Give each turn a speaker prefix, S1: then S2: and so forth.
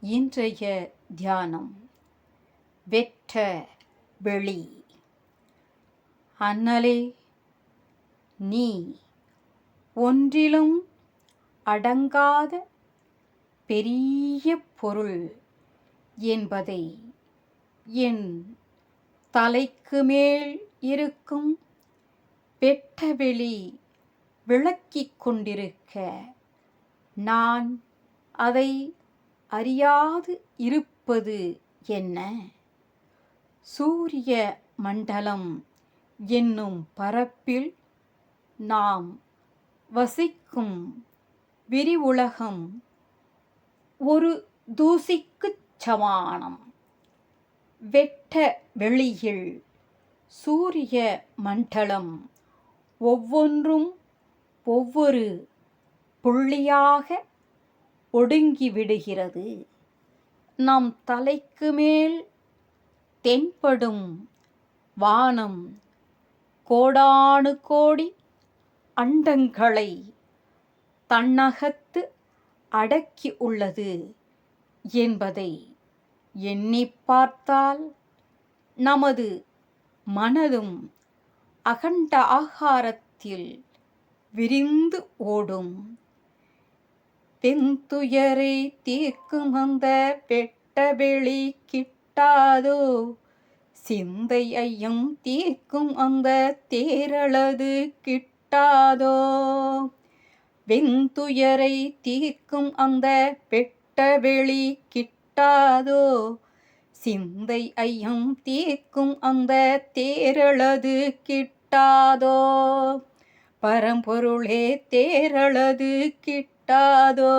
S1: இன்றைய தியானம். வெற்ற வெளி. அண்ணலே நீ ஒன்றிலும் அடங்காத பெரிய பொருள் என்பதை என் தலைக்கு மேல் இருக்கும் வெட்டவெளி விளக்கிக் கொண்டிருக்க நான் அதை அறியாது இருப்பது என்ன? சூரிய மண்டலம் என்னும் பரப்பில் நாம் வசிக்கும் விரிவுலகம் ஒரு தூசிக்குச் சமானம். வெட்ட வெளியில் சூரிய மண்டலம் ஒவ்வொன்றும் ஒவ்வொரு புள்ளியாக ஒடுங்கி விடுகிறது. நம் தலைக்கு மேல் தென்படும் வானம் கோடானு கோடி அண்டங்களை தன்னகத்து அடக்கி உள்ளது என்பதை எண்ணி பார்த்தால் நமது மனதும் அகண்ட ஆகாரத்தில் விரிந்து ஓடும். தென்துயரை தீர்க்கும் அந்த வெட்டவெளி கிட்டாதோ? சிந்தை ஐயம் தீர்க்கும் அந்த தேரளது கிட்டாதோ? வெந்துயரை தீர்க்கும் அந்த வெட்டவெளி கிட்டாதோ? சிந்தை ஐயம் தீர்க்கும் அந்த தேரளது கிட்டாதோ? பரம்பொருளே தேரளது கிட்ட ಹುಟ್ಟಾದೋ